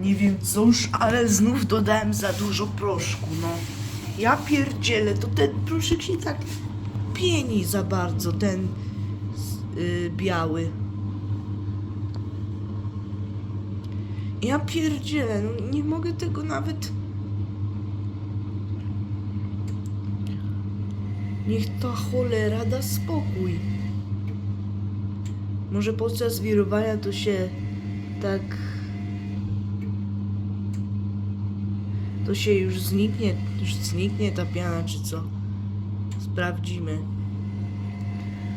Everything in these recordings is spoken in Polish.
Nie wiem cóż, ale znów dodałem za dużo proszku, no. Ja pierdzielę, to ten proszek się tak pieni za bardzo, ten yy, biały. Ja pierdzielę, no nie mogę tego nawet... Niech ta cholera da spokój. Może podczas wirowania to się tak... To się już zniknie, już zniknie ta piana, czy co? Sprawdzimy.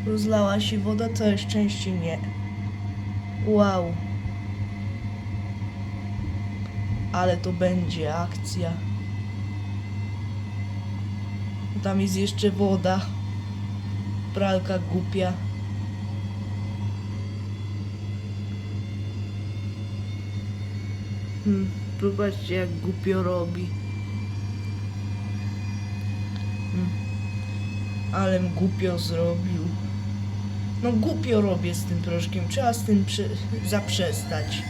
Rozlała się woda, całe szczęście nie. Wow. Ale to będzie akcja. Tam jest jeszcze woda. Pralka głupia. Hmm, zobaczcie jak głupio robi. Hmm. Ale głupio zrobił. No głupio robię z tym proszkiem. Trzeba z tym prze- zaprzestać.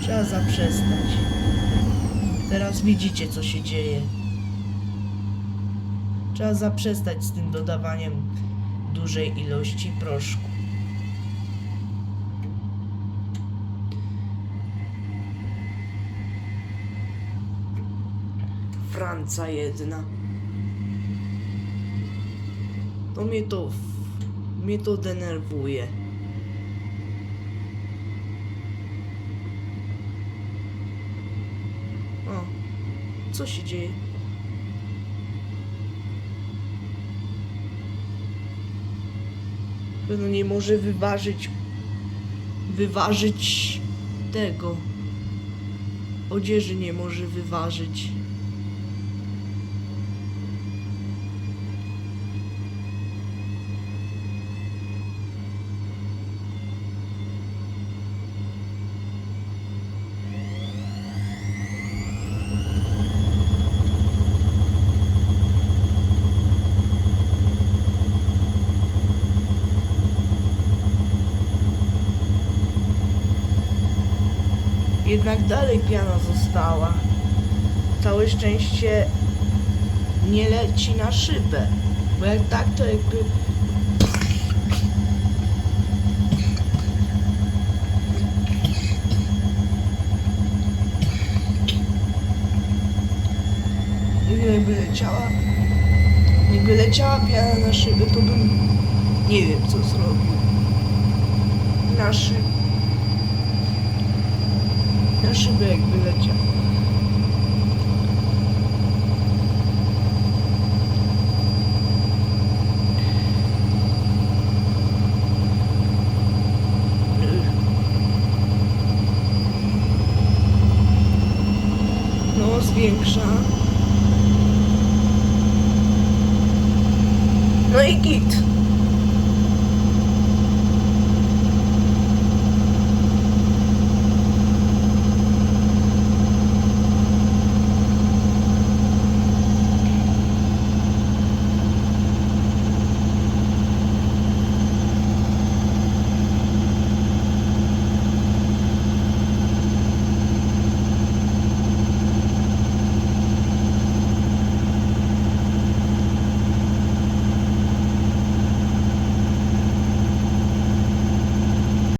Trzeba zaprzestać. Teraz widzicie co się dzieje. Trzeba zaprzestać z tym dodawaniem dużej ilości proszku. Franca jedna. To mnie to. mnie to denerwuje. O, co się dzieje? Pewno nie może wyważyć. wyważyć tego. Odzieży nie może wyważyć. Jednak dalej piana została. Całe szczęście nie leci na szybę. Bo jak tak, to jakby. Jakby leciała. Jakby leciała piana na szybę, to bym nie wiem co zrobił. Na szybę. Na jakby leciał. No, zwiększa. No i git.